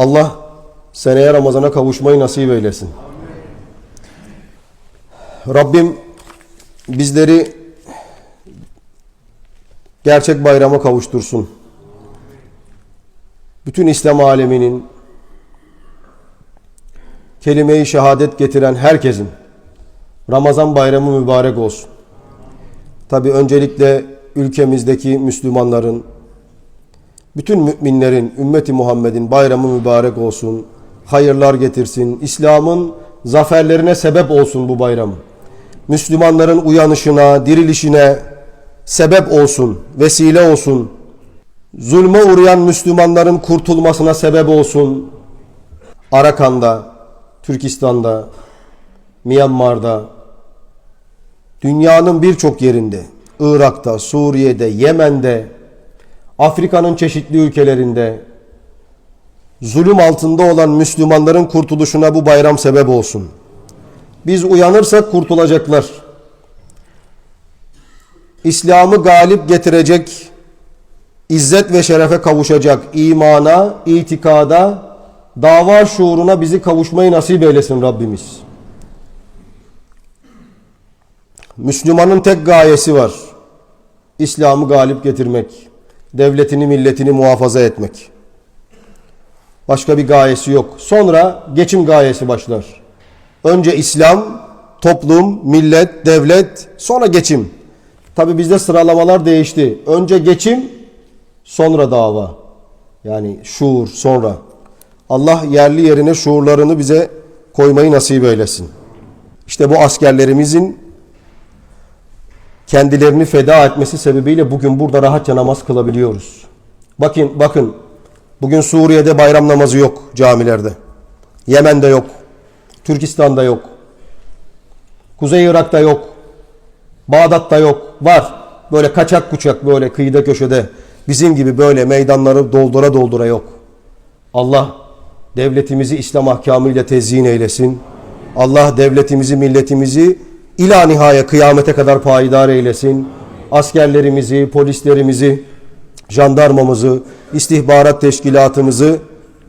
Allah seneye Ramazan'a kavuşmayı nasip eylesin. Rabbim bizleri gerçek bayrama kavuştursun. Bütün İslam aleminin kelime-i şehadet getiren herkesin Ramazan bayramı mübarek olsun. Tabi öncelikle ülkemizdeki Müslümanların, bütün müminlerin, ümmeti Muhammed'in bayramı mübarek olsun. Hayırlar getirsin. İslam'ın zaferlerine sebep olsun bu bayram. Müslümanların uyanışına, dirilişine sebep olsun, vesile olsun. Zulme uğrayan Müslümanların kurtulmasına sebep olsun. Arakan'da, Türkistan'da, Myanmar'da, dünyanın birçok yerinde, Irak'ta, Suriye'de, Yemen'de, Afrika'nın çeşitli ülkelerinde zulüm altında olan Müslümanların kurtuluşuna bu bayram sebep olsun. Biz uyanırsak kurtulacaklar. İslam'ı galip getirecek, izzet ve şerefe kavuşacak imana, itikada, dava şuuruna bizi kavuşmayı nasip eylesin Rabbimiz. Müslümanın tek gayesi var. İslam'ı galip getirmek, devletini, milletini muhafaza etmek. Başka bir gayesi yok. Sonra geçim gayesi başlar. Önce İslam, toplum, millet, devlet, sonra geçim. Tabi bizde sıralamalar değişti. Önce geçim, sonra dava. Yani şuur, sonra. Allah yerli yerine şuurlarını bize koymayı nasip eylesin. İşte bu askerlerimizin kendilerini feda etmesi sebebiyle bugün burada rahatça namaz kılabiliyoruz. Bakın bakın bugün Suriye'de bayram namazı yok camilerde. Yemen'de yok. Türkistan'da yok. Kuzey Irak'ta yok. Bağdat'ta yok. Var. Böyle kaçak kuçak böyle kıyıda köşede bizim gibi böyle meydanları doldura doldura yok. Allah devletimizi İslam ahkamıyla tezyin eylesin. Allah devletimizi, milletimizi ila nihaya kıyamete kadar payidar eylesin. Askerlerimizi, polislerimizi, jandarmamızı, istihbarat teşkilatımızı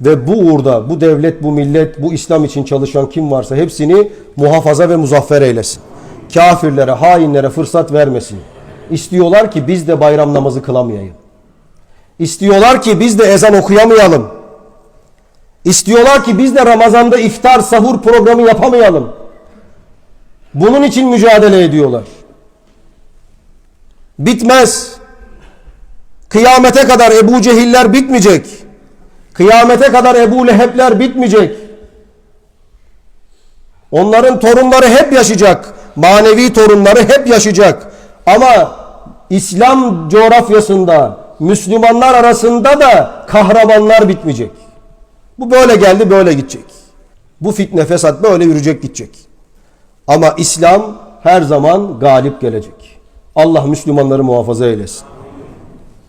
ve bu uğurda bu devlet, bu millet, bu İslam için çalışan kim varsa hepsini muhafaza ve muzaffer eylesin. Kafirlere, hainlere fırsat vermesin. İstiyorlar ki biz de bayram namazı kılamayayım. İstiyorlar ki biz de ezan okuyamayalım. İstiyorlar ki biz de Ramazan'da iftar, sahur programı yapamayalım. Bunun için mücadele ediyorlar. Bitmez. Kıyamete kadar Ebu Cehiller bitmeyecek. Kıyamete kadar Ebu Lehebler bitmeyecek. Onların torunları hep yaşayacak. Manevi torunları hep yaşayacak. Ama İslam coğrafyasında Müslümanlar arasında da kahramanlar bitmeyecek. Bu böyle geldi böyle gidecek. Bu fitne fesat böyle yürüyecek gidecek. Ama İslam her zaman galip gelecek. Allah Müslümanları muhafaza eylesin.